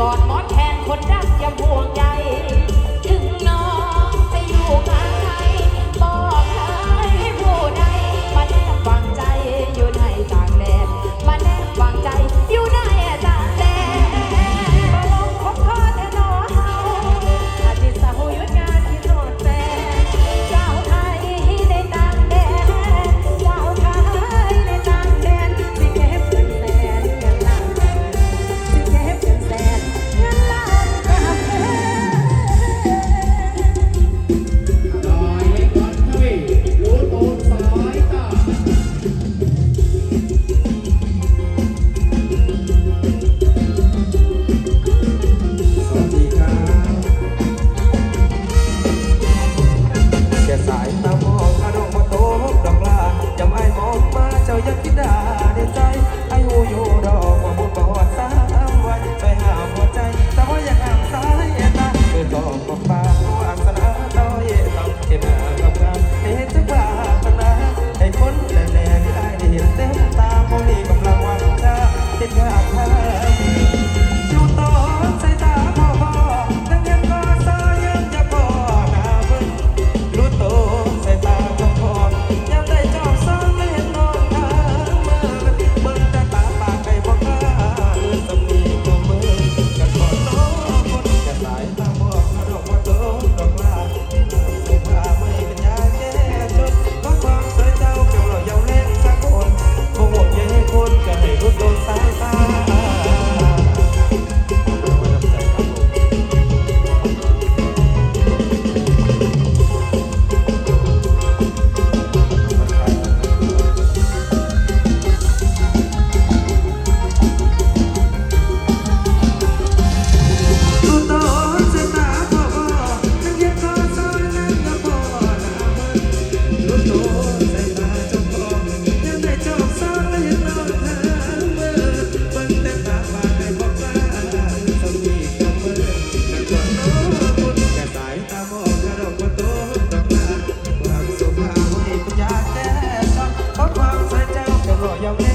กอดหมอนแทนคนรักยังห่วงใย จ้ายังคิดาเด้ใจไอ้หูอยู่รอความบุญบ่ 是吧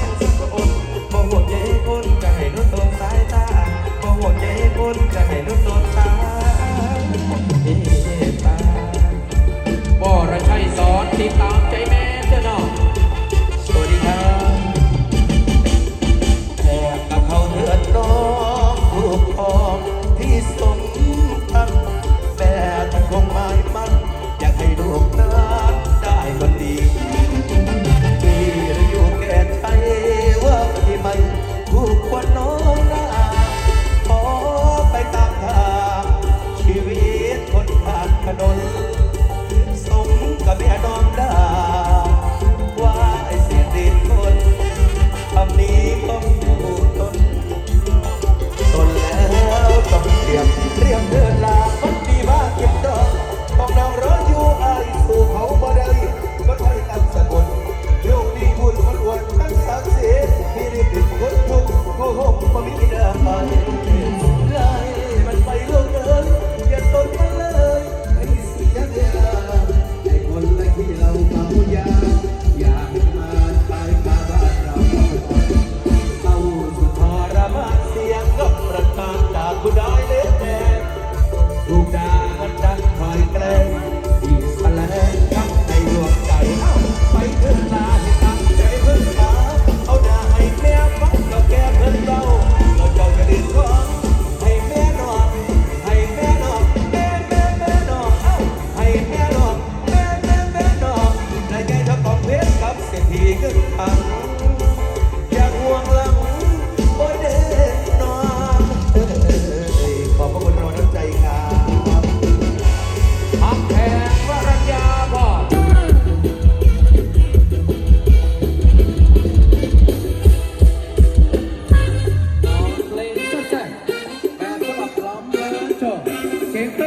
okay?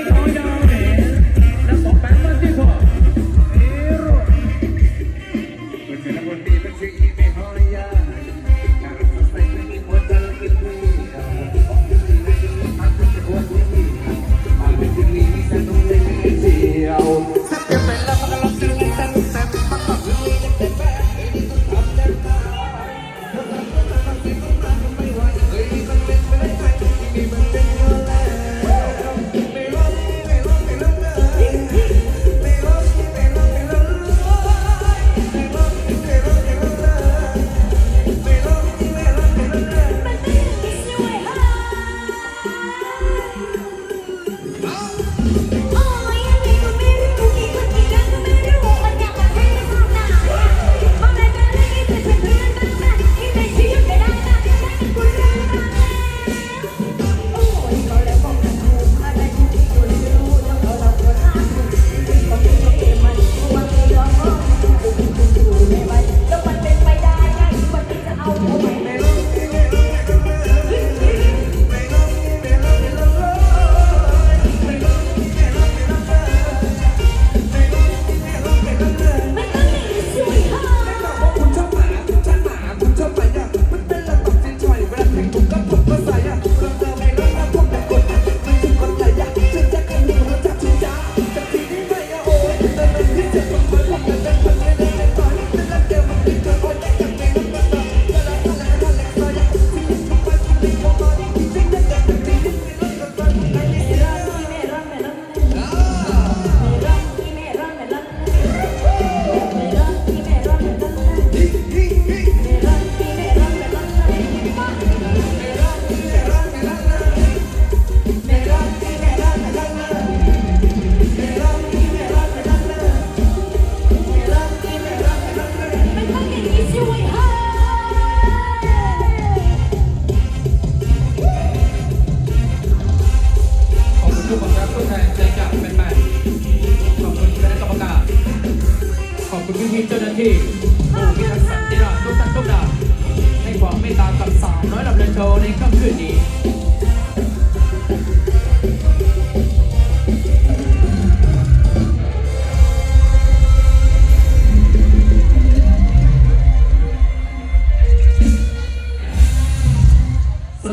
ว์ในค่ำคืนนี้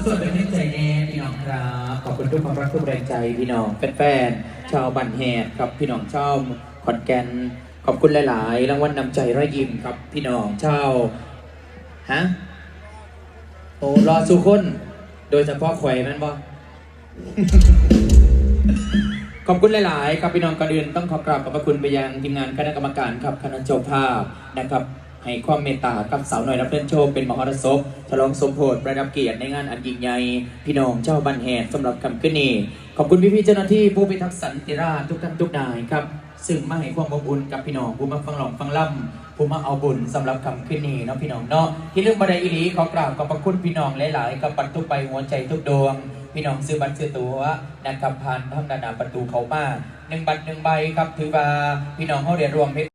ส่วนๆเป็นให้ใจแน่พี่น้องครับ ขอบคุณทุกความรักทุกแรงใจพี่น้องแฟนๆชาวบันแฮครับพี่น้องชาวขอนแก่นขอบคุณหลายๆรางวัลนำใจร้อยยิ้มครับพี่น้องชาวฮะ โอ้รอสุคน โดยเฉพาะข่อยแมันบ่ ขอบคุณหลาย ๆ ครับพี่น้องก่อนอื่นต้องขอกราบขอบพระคุณไปยังทีมงานคณะกรรมการครับคณะเจ้าภาพนะครับ ให้ความเมตตากับสาวหน่อยรับเล่นโชว์เป็นมหรสพฉลองสมโพธิประดับเกียรติในงานอันยิ่งใหญ่พี่น้องเจ้าบันแหดสำหรับคำขึ้นนี้ขอบคุณพี่ ๆ เจ้าหน้าที่ผู้พิทักษ์สันติราษฎร์ทุกท่านทุกนายครับ ซึ่งมาให้ความอบอุ่นกับพี่น้องผู้มาฟังหลองฟังล่ำผู้มาเอาบุญสำหรับคำขึ้นนี้เนาะพี่น้องเนาะที่เรื่องบันไดอีหลีขอกราบขอบพระคุณพี่น้องหลาย ๆ กับปัดทุกไปหัวใจทุกดวง พี่น้องซื้อบัตรซื้อตั๋วนะครับผ่านทางด้านหน้าประตูเขามาหนึ่งบัตรหนึ่งใบครับถือว่าพี่น้องเขาเรียนรวมให